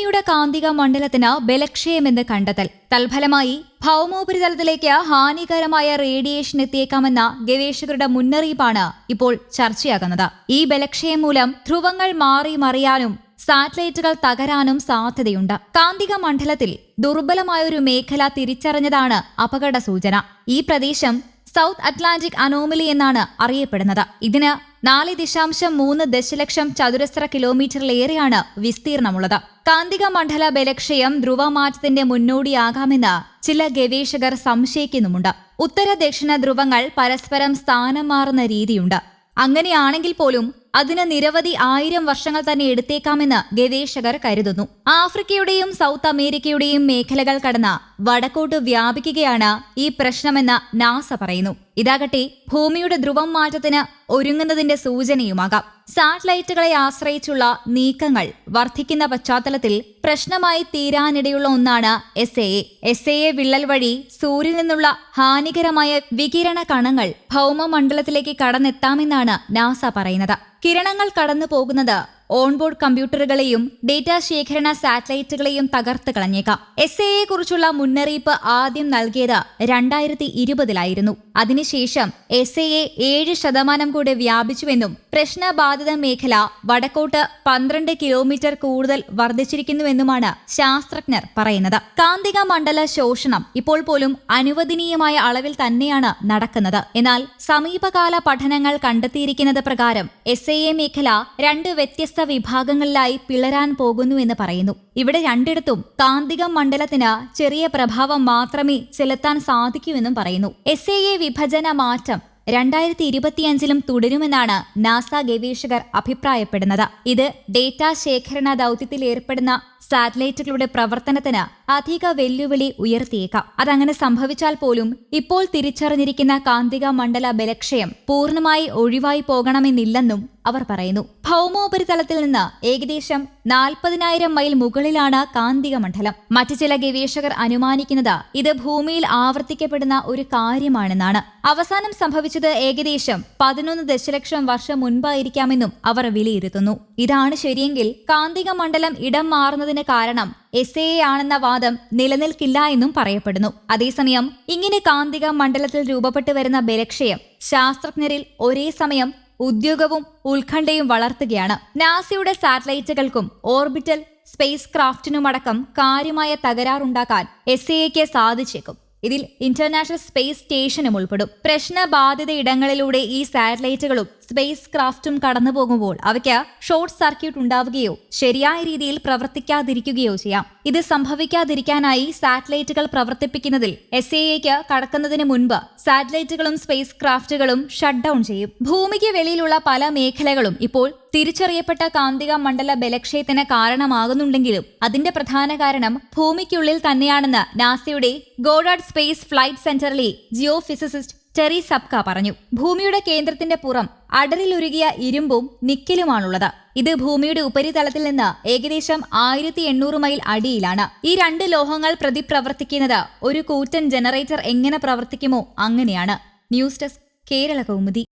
ഭൂമിയുടെ കാന്തിക മണ്ഡലത്തിന് ബലക്ഷയമെന്ന് കണ്ടെത്തൽ. തൽഫലമായി ഭൗമോപരിതലത്തിലേക്ക് ഹാനികരമായ റേഡിയേഷൻ എത്തിയേക്കാമെന്ന ഗവേഷകരുടെ മുന്നറിയിപ്പാണ് ഇപ്പോൾ ചർച്ചയാകുന്നത്. ഈ ബലക്ഷയം മൂലം ധ്രുവങ്ങൾ മാറി മറിയാനും സാറ്റലൈറ്റുകൾ തകരാനും സാധ്യതയുണ്ട്. കാന്തിക മണ്ഡലത്തിൽ ദുർബലമായൊരു മേഖല തിരിച്ചറിഞ്ഞതാണ് അപകട സൂചന. ഈ പ്രദേശം സൗത്ത് അറ്റ്ലാന്റിക് അനോമലി എന്നാണ് അറിയപ്പെടുന്നത്. ഇതിന് നാല് ദശാംശം മൂന്ന് ദശലക്ഷം ചതുരശ്ര കിലോമീറ്ററിലേറെയാണ് വിസ്തീർണമുള്ളത്. കാന്തിക മണ്ഡല ബലക്ഷയം ധ്രുവമാറ്റത്തിന്റെ മുന്നോടിയാകാമെന്ന് ചില ഗവേഷകർ സംശയിക്കുന്നുമുണ്ട്. ഉത്തര ദക്ഷിണ ധ്രുവങ്ങൾ പരസ്പരം സ്ഥാനം മാറുന്ന രീതിയുണ്ട്. അങ്ങനെയാണെങ്കിൽ പോലും അതിന് നിരവധി ആയിരം വർഷങ്ങൾ തന്നെ എടുത്തേക്കാമെന്ന് ഗവേഷകർ കരുതുന്നു. ആഫ്രിക്കയുടെയും സൗത്ത് അമേരിക്കയുടെയും മേഖലകൾ കടന്ന് വടക്കോട്ട് വ്യാപിക്കുകയാണ് ഈ പ്രശ്നമെന്ന് നാസ പറയുന്നു. ഇതാകട്ടെ ഭൂമിയുടെ ധ്രുവം മാറ്റത്തിന് ഒരുങ്ങുന്നതിന്റെ സൂചനയുമാകാം. സാറ്റലൈറ്റുകളെ ആശ്രയിച്ചുള്ള നീക്കങ്ങൾ വർദ്ധിക്കുന്ന പശ്ചാത്തലത്തിൽ പ്രശ്നമായി തീരാനിടയുള്ള ഒന്നാണ് എസ് എ എസ് എ വിള്ളൽ വഴി സൂര്യനിൽ നിന്നുള്ള ഹാനികരമായ വികിരണ കണങ്ങൾ ഭൗമമണ്ഡലത്തിലേക്ക് കടന്നെത്താമെന്നാണ് നാസ പറയുന്നത്. കിരണങ്ങൾ കടന്നു പോകുന്നത് ഓൺബോർഡ് കമ്പ്യൂട്ടറുകളെയും ഡേറ്റ ശേഖരണ സാറ്റലൈറ്റുകളെയും തകർത്ത് കളഞ്ഞേക്കാം. എസ് എയെ കുറിച്ചുള്ള മുന്നറിയിപ്പ് ആദ്യം നൽകിയത് രണ്ടായിരത്തി ഇരുപതിലായിരുന്നു. അതിനുശേഷം എസ് എ ഏഴ് ശതമാനം കൂടെ വ്യാപിച്ചുവെന്നും പ്രശ്നബാധിത മേഖല വടക്കോട്ട് പന്ത്രണ്ട് കിലോമീറ്റർ കൂടുതൽ വർദ്ധിച്ചിരിക്കുന്നുവെന്നുമാണ് ശാസ്ത്രജ്ഞർ പറയുന്നത്. കാന്തിക മണ്ഡല ശോഷണം ഇപ്പോൾ പോലും അനുവദനീയമായ അളവിൽ തന്നെയാണ് നടക്കുന്നത്. എന്നാൽ സമീപകാല പഠനങ്ങൾ കണ്ടെത്തിയിരിക്കുന്നത് പ്രകാരം എസ് എ മേഖല രണ്ട് വ്യത്യസ്ത വിഭാഗങ്ങളിലായി പിളരാൻ പോകുന്നുവെന്ന് പറയുന്നു. ഇവിടെ രണ്ടിടത്തും കാന്തിക മണ്ഡലത്തിന് ചെറിയ പ്രഭാവം മാത്രമേ ചെലുത്താൻ സാധിക്കൂവെന്നും പറയുന്നു. എസ് എ വിഭജന മാറ്റം രണ്ടായിരത്തി ഇരുപത്തിയഞ്ചിലും തുടരുമെന്നാണ് നാസ ഗവേഷകർ അഭിപ്രായപ്പെടുന്നത്. ഇത് ഡേറ്റ ശേഖരണ ദൗത്യത്തിൽ ഏർപ്പെടുന്ന സാറ്റലൈറ്റുകളുടെ പ്രവർത്തനത്തിന് അധിക വെല്ലുവിളി ഉയർത്തിയേക്കാം. അതങ്ങനെ സംഭവിച്ചാൽ പോലും ഇപ്പോൾ തിരിച്ചറിഞ്ഞിരിക്കുന്ന കാന്തിക മണ്ഡല ബലക്ഷയം പൂർണമായി ഒഴിവായി പോകണമെന്നില്ലെന്നും അവർ പറയുന്നു. ഭൗമോപരിതലത്തിൽ നിന്ന് ഏകദേശം നാൽപ്പതിനായിരം മൈൽ മുകളിലാണ് കാന്തിക മണ്ഡലം. മറ്റു ചില ഗവേഷകർ അനുമാനിക്കുന്നത് ഇത് ഭൂമിയിൽ ആവർത്തിക്കപ്പെടുന്ന ഒരു കാര്യമാണെന്നാണ്. അവസാനം സംഭവിച്ചത് ഏകദേശം പതിനൊന്ന് ദശലക്ഷം വർഷം മുൻപായിരിക്കാമെന്നും അവർ വിലയിരുത്തുന്നു. ഇതാണ് ശരിയെങ്കിൽ കാന്തിക മണ്ഡലം ഇടം മാറുന്നതിന് കാരണം എസ് എ ആണെന്ന വാദം നിലനിൽക്കില്ല എന്നും പറയപ്പെടുന്നു. അതേസമയം ഇങ്ങനെ കാന്തിക മണ്ഡലത്തിൽ രൂപപ്പെട്ടു വരുന്ന ബലക്ഷയം ശാസ്ത്രജ്ഞരിൽ ഒരേ സമയം ഉദ്യോഗവും ഉത്കണ്ഠയും വളർത്തുകയാണ്. നാസയുടെ സാറ്റലൈറ്റുകൾക്കും ഓർബിറ്റൽ സ്പേസ് ക്രാഫ്റ്റിനുമടക്കം കാര്യമായ തകരാറുണ്ടാക്കാൻ എസ് എക്ക് സാധിച്ചേക്കും. ഇതിൽ ഇന്റർനാഷണൽ സ്പേസ് സ്റ്റേഷനും ഉൾപ്പെടും. പ്രശ്നബാധിത ഇടങ്ങളിലൂടെ ഈ സാറ്റലൈറ്റുകളും സ്പേസ് ക്രാഫ്റ്റും കടന്നു പോകുമ്പോൾ അവയ്ക്ക് ഷോർട്ട് സർക്യൂട്ട് ഉണ്ടാവുകയോ ശരിയായ രീതിയിൽ പ്രവർത്തിക്കാതിരിക്കുകയോ ചെയ്യാം. ഇത് സംഭവിക്കാതിരിക്കാനായി സാറ്റലൈറ്റുകൾ പ്രവർത്തിപ്പിക്കുന്നതിൽ എസ് എക്ക് കടക്കുന്നതിന് മുൻപ് സാറ്റലൈറ്റുകളും സ്പേസ് ക്രാഫ്റ്റുകളും ഷട്ട് ഡൗൺ ചെയ്യും. ഭൂമിക്ക് വെളിയിലുള്ള പല മേഖലകളും ഇപ്പോൾ തിരിച്ചറിയപ്പെട്ട കാന്തിക മണ്ഡല ബലക്ഷയത്തിന് കാരണമാകുന്നുണ്ടെങ്കിലും അതിന്റെ പ്രധാന കാരണം ഭൂമിക്കുള്ളിൽ തന്നെയാണെന്ന് നാസയുടെ ഗോഡാഡ് സ്പേസ് ഫ്ലൈറ്റ് സെന്ററിലെ ജിയോ ഫിസിസിസ്റ്റ് ടെറി സബ്ക പറഞ്ഞു. ഭൂമിയുടെ കേന്ദ്രത്തിന്റെ പുറം അടരിലൊരുകിയ ഇരുമ്പും നിക്കലുമാണുള്ളത്. ഇത് ഭൂമിയുടെ ഉപരിതലത്തിൽ നിന്ന് ഏകദേശം ആയിരത്തി എണ്ണൂറ് മൈൽ അടിയിലാണ്. ഈ രണ്ട് ലോഹങ്ങൾ പ്രതിപ്രവർത്തിക്കുന്നത് ഒരു കൂറ്റൻ ജനറേറ്റർ എങ്ങനെ പ്രവർത്തിക്കുമോ അങ്ങനെയാണ്. News desk Kerala Kaumudi.